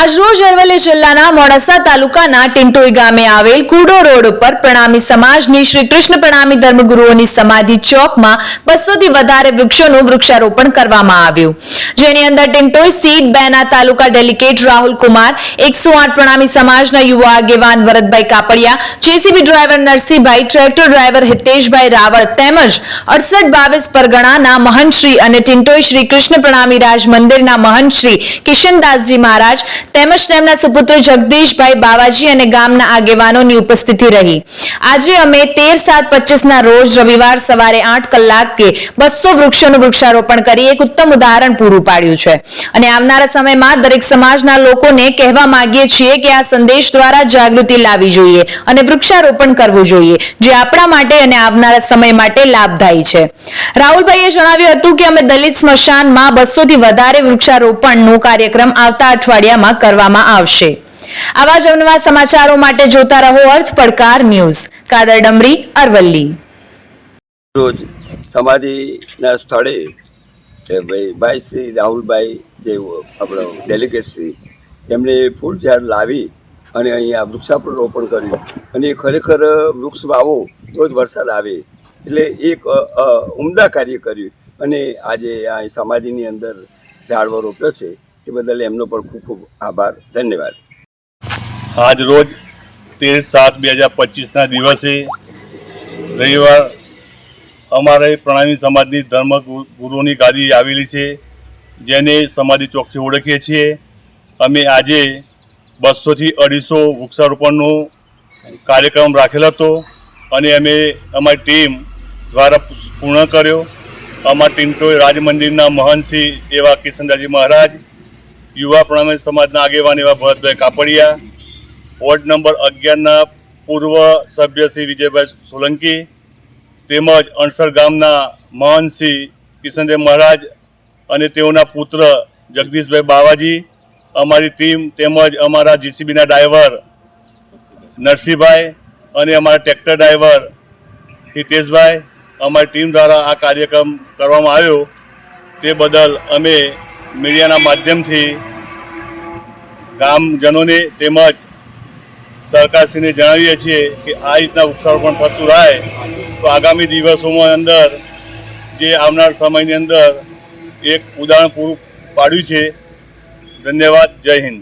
આજરોજ અરવલ્લી જિલ્લાના મોડાસા તાલુકાના ટિંટોઈ ગામે આવેલ કુડો રોડ ઉપર પ્રણામી સમાજની શ્રી કૃષ્ણ પ્રણામી ધર્મગુરુઓની સમાધિ ચોકમાં બસોથી વધારે વૃક્ષોનું વૃક્ષારોપણ કરવામાં આવ્યું. જેની અંદર ટિંટોઈ સીટ બેના તાલુકા ડેલિકેટ રાહુલ કુમાર, એકસો આઠ પ્રણામી સમાજના યુવા આગેવાન Varadbhai Kapadia, JCB driver Narsinhbhai, tractor driver Hiteshbhai Raval તેમજ અડસઠ બાવીસ પરગણાના મહંતશ્રી અને ટિંટોઈ શ્રી કૃષ્ણ પ્રણામી રાજ મંદિરના મહંતશ્રી કિશનદાસજી મહારાજ તેમજ તેમના સુપુત્ર જગદીશભાઈ બાવાજી અને ગામના આગેવાનોની ઉપસ્થિતિ રહી. આજે અમે તેર સાત પચીસ ના રોજ રવિવાર સવારે આઠ કલાકે બસો વૃક્ષોનું વૃક્ષારોપણ કરી એક ઉત્તમ ઉદાહરણ પૂરું પાડ્યું છે. અને આવનારા સમયમાં દરેક સમાજના લોકોને કહેવા માંગીએ છીએ કે આ સંદેશ દ્વારા જાગૃતિ લાવવી જોઈએ અને વૃક્ષારોપણ કરવું જોઈએ, જે આપણા માટે અને આવનારા સમય માટે લાભદાયી છે. રાહુલભાઈએ જણાવ્યું હતું કે અમે દલિત સ્મશાનમાં બસો થી વધારે વૃક્ષારોપણનો કાર્યક્રમ આવતા અઠવાડિયામાં કરવામાં આવશે. આવા જ અવનવા સમાચારો માટે જોતા રહો અર્થ પડકાર ન્યૂઝ. કાદર ડમરી, અરવલ્લી. રોજ સમાધિના સ્થળે કે ભાઈ ભાઈ શ્રી રાહુલભાઈ જે આપણો ડેલિગેટ શ્રી એમણે ફૂલ ઝાડ લાવી અને અહીંયા વૃક્ષારોપણ કર્યું. અને ખરેખર વૃક્ષ વાવો તો જ વરસાદ આવે. એટલે એક ઉમદા કાર્ય કર્યું. અને આજે આ સમાધિની અંદર ઝાડવો રોપ્યો છે. એ બદલ એમનો પણ ખૂબ ખૂબ આભાર. ધન્યવાદ. આજ રોજ તેર સાત બે હજાર પચીસના દિવસે રવિવાર અમારે પ્રણામી સમાજની ધર્મ ગુરુઓની ગાદી આવેલી છે, જેને સમાધિ ચોકથી ઓળખીએ છીએ. અમે આજે બસોથી અઢીસો વૃક્ષારોપણનો કાર્યક્રમ રાખેલો હતો અને અમે અમારી ટીમ દ્વારા પૂર્ણ કર્યો. અમારી ટીમટોય તો રાજમંદિરના મહંતશ્રી એવા કિશનદાસજી મહારાજ યુવા પ્રણામી સમાજના આગેવાન એવા ભરતભાઈ કાપડિયા, વોર્ડ નંબર અગિયારના પૂર્વ સભ્ય શ્રી વિજયભાઈ સોલંકી, તેમજ અણસર ગામના મહંત કિશનદેવ મહારાજ અને તેઓના પુત્ર જગદીશભાઈ બાવાજી, અમારી ટીમ તેમજ અમારા જીસીબીના ડ્રાઈવર નરસિંહભાઈ અને અમારા ટ્રેક્ટર ડ્રાઈવર હિતેશભાઈ, અમારી ટીમ દ્વારા આ કાર્યક્રમ કરવામાં આવ્યો. તે બદલ અમે મીડિયાના માધ્યમથી ગામજનોને તેમજ સરકારશ્રીને જણાવીએ છીએ કે આ રીતના વૃક્ષારોપણ થતું રહે, તો આગામી દિવસોમાં અંદર જે આવનાર સમયની અંદર એક ઉદાહરણ પૂરું પાડ્યું છે. ધન્યવાદ. જય હિન્દ.